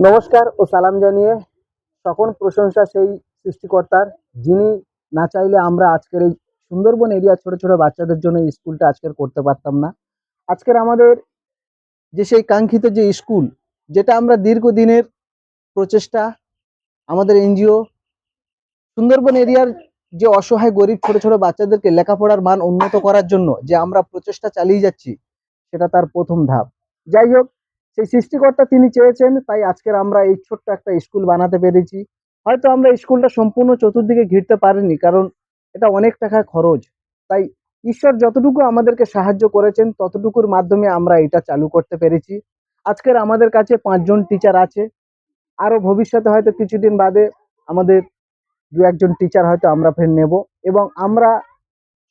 নমস্কার ও সালাম জানিয়ে সকল প্রশংসা সেই সৃষ্টিকর্তার, যিনি না চাইলে আমরা আজকের এই সুন্দরবন এরিয়া ছোট ছোট বাচ্চাদের জন্য এই স্কুলটা আজকের করতে পারতাম না। আজকের আমাদের যে সেই কাঙ্ক্ষিত যে স্কুল, যেটা আমরা দীর্ঘদিনের প্রচেষ্টা, আমাদের এনজিও, সুন্দরবন এরিয়ার যে অসহায় গরিব ছোট ছোট বাচ্চাদেরকে লেখাপড়ার মান উন্নত করার জন্য যে আমরা প্রচেষ্টা চালিয়ে যাচ্ছি, সেটা তার প্রথম ধাপ। যাই হোক সেই সৃষ্টিকর্তা তিনি চেয়েছেন, তাই আজকের আমরা এই ছোট্ট একটা স্কুল বানাতে পেরেছি। হয়তো আমরা স্কুলটা সম্পূর্ণ চতুর্দিকে ঘিরতে পারিনি, কারণ এটা অনেক টাকা খরচ। তাই ঈশ্বর যতটুকু আমাদেরকে সাহায্য করেছেন, ততটুকুর মাধ্যমে আমরা এটা চালু করতে পেরেছি। আজকের আমাদের কাছে পাঁচজন টিচার আছে। আরও ভবিষ্যতে হয়তো কিছুদিন বাদে আমাদের দু একজন টিচার হয়তো আমরা ফের নেব। এবং আমরা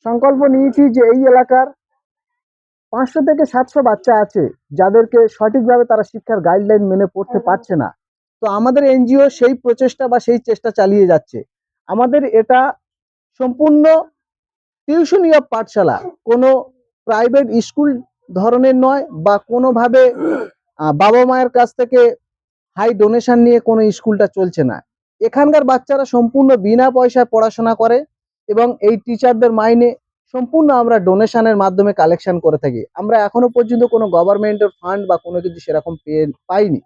সংকল্প নিয়েছি যে এই এলাকার পাঁচশো থেকে সাতশো বাচ্চা আছে যাদেরকে সঠিকভাবে তারা শিক্ষার গাইডলাইন মেনে পড়তে পারছে না। তো আমাদের এনজিও সেই প্রচেষ্টা বা সেই চেষ্টা চালিয়ে যাচ্ছে। আমাদের এটা সম্পূর্ণ টিউশনীয় পাঠশালা কোনো প্রাইভেট স্কুল ধরনের নয় বা কোনোভাবে বাবা মায়ের কাছ থেকে হাই ডোনেশন নিয়ে কোনো স্কুলটা চলছে না। এখানকার বাচ্চারা সম্পূর্ণ বিনা পয়সায় পড়াশোনা করে এবং এই টিচারদের মাইনে সম্পূর্ণ আমরা ডোনেশনের মাধ্যমে কালেকশন করে থাকি। আমরা এখনও পর্যন্ত কোনো গভর্নমেন্টের ফান্ড বা কোনো কিছু সেরকম পেয়ে, পাইনি।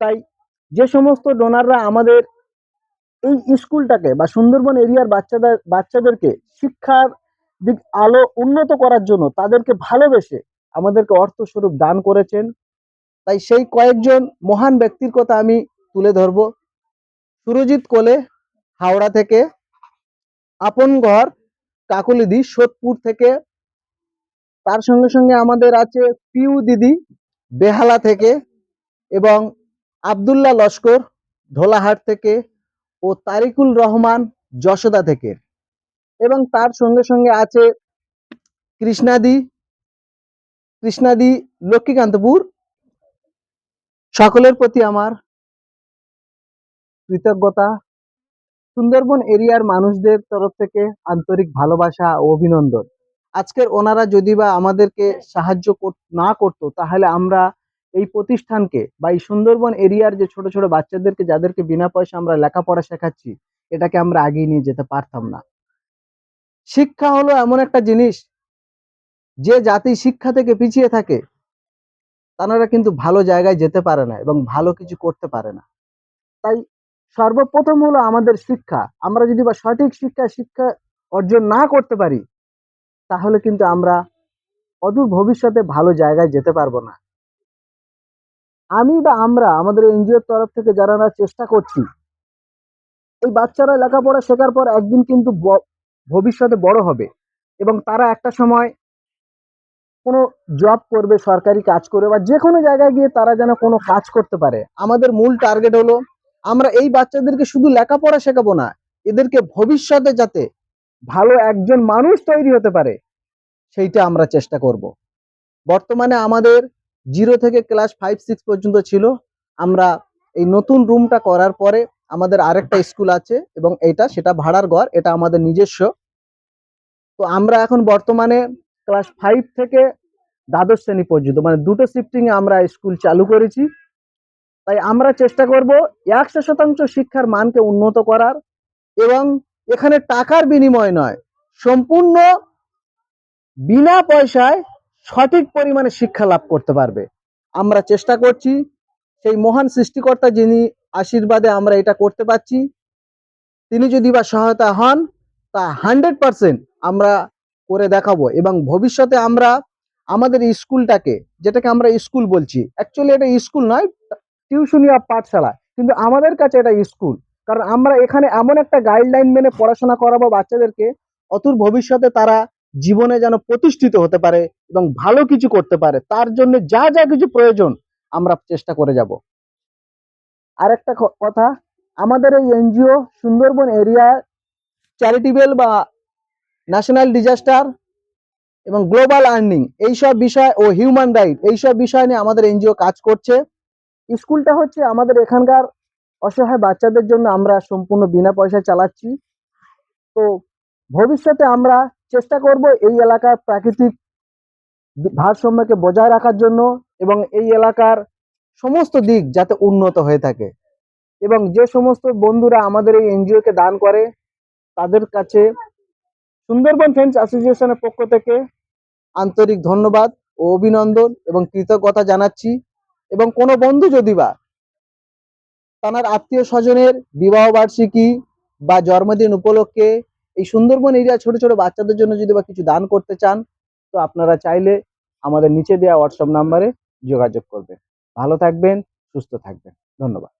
তাই যে সমস্ত ডোনাররা আমাদের এই স্কুলটাকে বা সুন্দরবন এরিয়ার বাচ্চাদের, বাচ্চাদেরকে শিক্ষার দিক আলো উন্নত করার জন্য তাদেরকে ভালোবেসে আমাদেরকে অর্থস্বরূপ দান করেছেন। তাই সেই কয়েকজন মহান ব্যক্তির কথা আমি তুলে ধরবো। সুরজিৎ কোলে, হাওড়া থেকে, আপন ঘর কাকুলিদি সোদপুর থেকে। তার সঙ্গে সঙ্গে আমাদের আছে পিউ দিদি বেহালা থেকে এবং আব্দুল্লাহ লস্কর ধোলাহাট থেকে ও তারিকুল রহমান যশোদা থেকে। এবং তার সঙ্গে সঙ্গে আছে কৃষ্ণাদি কৃষ্ণাদি লক্ষ্মীকান্তপুর। সকলের প্রতি আমার কৃতজ্ঞতা। সুন্দরবন এরিয়ার মানুষদের তরফ থেকে আন্তরিক ভালোবাসা ও অভিনন্দন। আজকের ওনারা যদি বা আমাদেরকে সাহায্য না করতো, তাহলে আমরা এই প্রতিষ্ঠানকে বা এই সুন্দরবন এরিয়ার যে ছোট ছোট বাচ্চাদেরকে, যাদেরকে বিনা পয়সা আমরা লেখাপড়া শেখাচ্ছি, এটাকে আমরা আগিয়ে নিয়ে যেতে পারতাম না। শিক্ষা হলো এমন একটা জিনিস, যে জাতি শিক্ষা থেকে পিছিয়ে থাকে, তারা কিন্তু ভালো জায়গায় যেতে পারে না এবং ভালো কিছু করতে পারে না। তাই সর্বপ্রথম হলো আমাদের শিক্ষা। আমরা যদি বা সঠিক শিক্ষা শিক্ষা অর্জন না করতে পারি, তাহলে কিন্তু আমরা অদূর ভবিষ্যতে ভালো জায়গায় যেতে পারব না। আমি বা আমরা আমাদের এনজিওর তরফ থেকে যারা চেষ্টা করছি, এই বাচ্চারা লেখাপড়া শেখার পর একদিন কিন্তু ভবিষ্যতে বড় হবে এবং তারা একটা সময় কোনো জব করবে, সরকারি কাজ করবে বা যে কোনো জায়গায় গিয়ে তারা যেন কোনো কাজ করতে পারে। আমাদের মূল টার্গেট হলো আমরা এই বাচ্চাদেরকে শুধু লেখাপড়া শেখাবো না, এদেরকে ভবিষ্যতে যাতে ভালো একজন মানুষ তৈরি হতে পারে, সেইটা আমরা চেষ্টা করব। বর্তমানে আমাদের জিরো থেকে ক্লাস ফাইভ, সিক্স পর্যন্ত ছিল। আমরা এই নতুন রুমটা করার পরে আমাদের আরেকটা স্কুল আছে এবং এটা, সেটা ভাড়ার ঘর, এটা আমাদের নিজস্ব। তো আমরা এখন বর্তমানে ক্লাস ফাইভ থেকে দ্বাদশ শ্রেণি পর্যন্ত মানে দুটো শিফটিংয়ে আমরা স্কুল চালু করেছি। তাই আমরা চেষ্টা করব একশো শতাংশ শিক্ষার মানকে উন্নত করার এবং এখানে টাকার বিনিময় নয়, সম্পূর্ণ বিনা পয়সায় সঠিক পরিমাণে শিক্ষা লাভ করতে পারবে। আমরা চেষ্টা করছি, সেই মহান সৃষ্টিকর্তা যিনি আশীর্বাদে আমরা এটা করতে পারছি, তিনি যদি বা সহায়তা হন, তা হান্ড্রেড পার্সেন্ট আমরা করে দেখাবো এবং ভবিষ্যতে আমরা আমাদের স্কুলটাকে, যেটাকে আমরা স্কুল বলছি, অ্যাকচুয়ালি এটা স্কুল নয় টিউশনিয়া পাঠশালা। কিন্তু আমাদের কাছে এটা স্কুল। কারণ আমরা এখানে এমন একটা গাইডলাইন মেনে পড়াশোনা করাবো বাচ্চাদেরকে অতুর ভবিষ্যতে তারা জীবনে যেন প্রতিষ্ঠিত হতে পারে এবং ভালো কিছু করতে পারে, তার জন্য যা যা কিছু প্রয়োজন আমরা চেষ্টা করে যাব। আর একটা কথা, আমাদের এই এনজিও সুন্দরবন এরিয়া চ্যারিটেবল বা ন্যাশনাল ডিজাস্টার এবং গ্লোবাল আর্নিং এইসব বিষয় ও হিউম্যান রাইট এইসব বিষয় নিয়ে আমাদের এনজিও কাজ করছে। স্কুলটা হচ্ছে আমাদের এখানকার অসহায় বাচ্চাদের জন্য আমরা সম্পূর্ণ বিনা পয়সায় চালাচ্ছি। তো ভবিষ্যতে আমরা চেষ্টা করব এই এলাকার প্রাকৃতিক ভারসাম্যকে বজায় রাখার জন্য এবং এই এলাকার সমস্ত দিক যাতে উন্নত হয়ে থাকে। এবং যে সমস্ত বন্ধুরা আমাদের এই এনজিও কে দান করে, তাদের কাছে সুন্দরবন ফ্রেন্ডস অ্যাসোসিয়েশনের পক্ষ থেকে আন্তরিক ধন্যবাদ ও অভিনন্দন এবং কৃতজ্ঞতা জানাচ্ছি। এবং কোনো বন্ধু যদি বা তার আত্মীয় স্বজনের বিবাহ বার্ষিকী বা জন্মদিন উপলক্ষে এই সুন্দরবন এরিয়া ছোট ছোট বাচ্চাদের জন্য যদি বা কিছু দান করতে চান, তো আপনারা চাইলে আমাদের নিচে দেওয়া হোয়াটসঅ্যাপ নাম্বারে যোগাযোগ করবেন। ভালো থাকবেন, সুস্থ থাকবেন। ধন্যবাদ।